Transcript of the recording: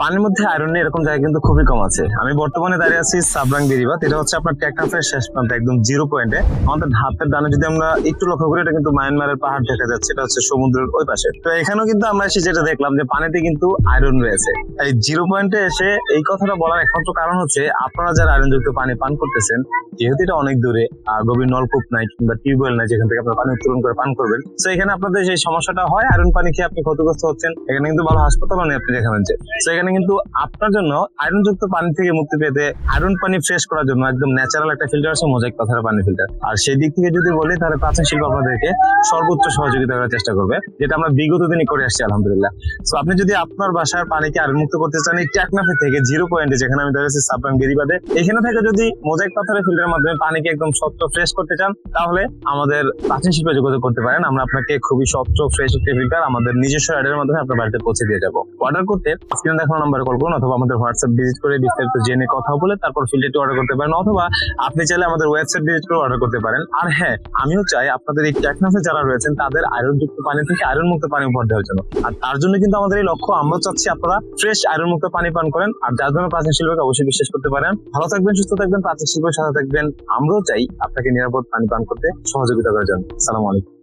পানির মধ্যে আয়রন এরকম জায়গা কিন্তু খুবই কম আছে। আমি বর্তমানে দাঁড়িয়ে আছি সাবরাং বেরিবাত এটা হচ্ছে আপনার টেকনাফের শেষ প্রান্তে, একদম জিরো পয়েন্টে আমাদের হাতের ডানে যদি আমরা একটু লক্ষ্য করি, এটা কিন্তু মায়ানমারের পাহাড় দেখা যাচ্ছে। এটা হচ্ছে সমুদ্রের ওই পাশে। তো এখানেও কিন্তু আমরা এসে যেটা দেখলাম যে পানিতে কিন্তু আয়রন রয়েছে। এই জিরো পয়েন্টে এসে এই কথাটা বলার একমাত্র কারণ হচ্ছে, আপনারা যারা আয়রন যুক্ত পানি পান করতেছেন, যেহেতু এটা অনেক দূরে গভীর নলকূপ নাই কিংবা টিউবওয়েল নাই যেখান থেকে আপনার পানি উত্তোলন করে পান করবেন তো এখানে আপনাদের যে সমস্যাটা হয়। আয়রন পানি খেয়ে আপনি ক্ষতিগ্রস্ত হচ্ছেন। এখানে কিন্তু ভালো হাসপাতালও নেই আপনি যেখানে যে এখানে কিন্তু আপনার জন্য আয়রন যুক্ত পানি থেকে মুক্তি পেতে আয়রন পানি ফ্রেশ করার জন্য একদম ন্যাচারাল একটা ফিল্টার আছে মোজাইক পাথরের পানি ফিল্টার আর সেই দিক থেকে যদি বলি, তাহলে প্রাচীন শিল্প আপনাদেরকে সর্বোচ্চ সহযোগিতা করার চেষ্টা করবে, যেটা আমরা বিগত দিনই করে আসছি, আলহামদুলিল্লাহ। তো আপনি যদি আপনার বাসার পানিকে আয়রন মুক্ত করতে চান, এই টেকনাফে থেকে জিরো পয়েন্টে যেখানে আমি দাঁড়িয়েছি সাবরাং বেরিবাদে এখানে থেকে যদি মোজাইক পাথরের ফিল্টারের মাধ্যমে পানিকে একদম স্বচ্ছ ফ্রেশ করতে চান, তাহলে আমাদের প্রাচীন শিল্পে যোগাযোগ করতে পারেন। আমরা আপনাকে খুবই স্বচ্ছ ফ্রেশ একটি ফিল্টার আমাদের নিজস্ব অ্যাডের মাধ্যমে আপনার বাড়িতে পৌঁছে দিয়ে যাব। অর্ডার করতে স্ক্রিনে দেখানো নাম্বারে কল করুন অথবা আমাদের হোয়াটসঅ্যাপ ভিজিট করে বিস্তারিত জেনে কথা বলে তারপর ফিল্টারটি অর্ডার করতে পারেন অথবা আপনি চাইলে আমাদের ওয়েবসাইট ভিজিট করে অর্ডার করতে পারেন। আর হ্যাঁ আমিও চাই আপনাদের এই টেকনাফে যারা রয়েছেন তাদের আয়রন যুক্ত পানি থেকে আয়রন মুক্ত পানি উপহার দেওয়ার জন্য। আর তার জন্য কিন্তু আমাদের এই লক্ষ্য, আমরা চাচ্ছি আপনারা ফ্রেশ আয়রন মুক্ত পানি পান করেন। আর যার জন্য প্রাচীন শিল্পকে অবশ্যই বিশ্বাস করতে পারেন। ভালো থাকবেন, সুস্থ থাকবেন, প্রাচীন শিল্পের সাথে থাকবেন। আমরাও চাই আপনাকে নিরাপদ পানি পান করতে সহযোগিতা করার জন্য। সালাম আলাইকুম।